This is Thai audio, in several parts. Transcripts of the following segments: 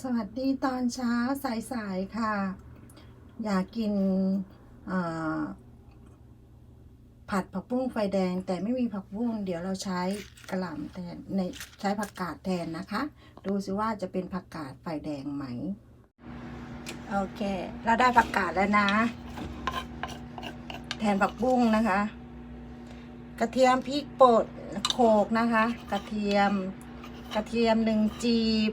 สวัสดีตอนเช้าสายๆค่ะ อยากกินผัดผักบุ้งไฟแดง แต่ไม่มีผักบุ้งเดี๋ยวเราใช้กระหล่ำแทนในใช้ผักกาดแทนนะคะ ดูสิว่าจะเป็นผักกาดไฟแดงไหม โอเค เราได้ผักกาดแล้วนะ แทนผักบุ้งนะคะ กระเทียมพริกป่น โขกนะคะ กระเทียม กระเทียมหนึ่งจีบ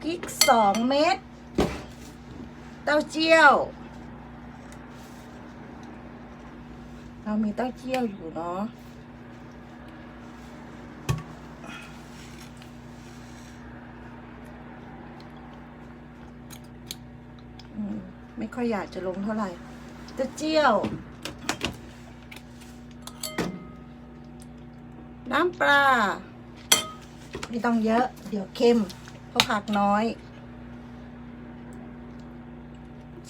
พริกสองเม็ดเต้าเจี้ยว เรามีเต้าเจี้ยวอยู่เนาะไม่ค่อยอยากจะลงเท่าไหร่เต้าเจี้ยว น้ำปลาไม่ต้องเยอะ เดี๋ยวเค็มเพราะผักน้อย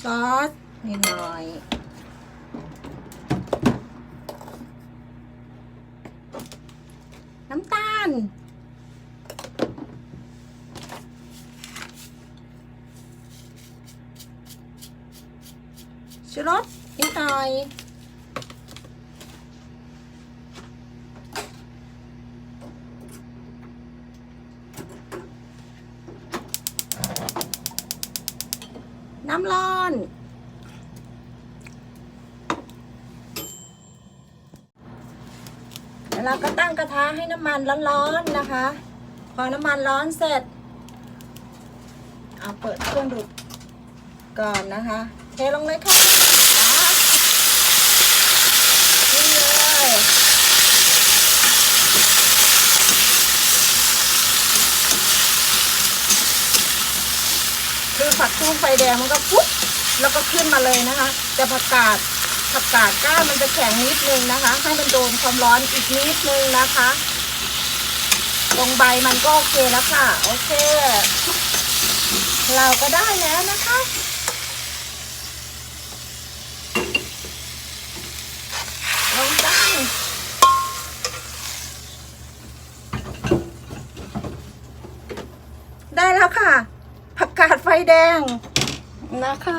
ซอสนิดหน่อยน้ำตาล ชูรสนิดหน่อย น้ำร้อนแล้วเราก็ตั้งกระทะให้น้ำมันร้อนๆนะคะ พอน้ำมันร้อนเสร็จ เอาเปิดเครื่องดูดก่อนนะคะ เทลงเลยค่ะนี่เลย คือ ผักบุ้งไฟแดงมันก็ปุ๊บแล้วก็ขึ้นมาเลยนะคะ แต่ผักกาดผักกาดก้านมันจะแข็งนิดนึงนะคะ ให้มันโดนความร้อนอีกนิดนึงนะคะ ตรงใบมันก็โอเคแล้วค่ะ โอเค เราก็ได้แล้วนะคะลงตั้งได้แล้วค่ะ ผักกาดไฟแดงนะคะ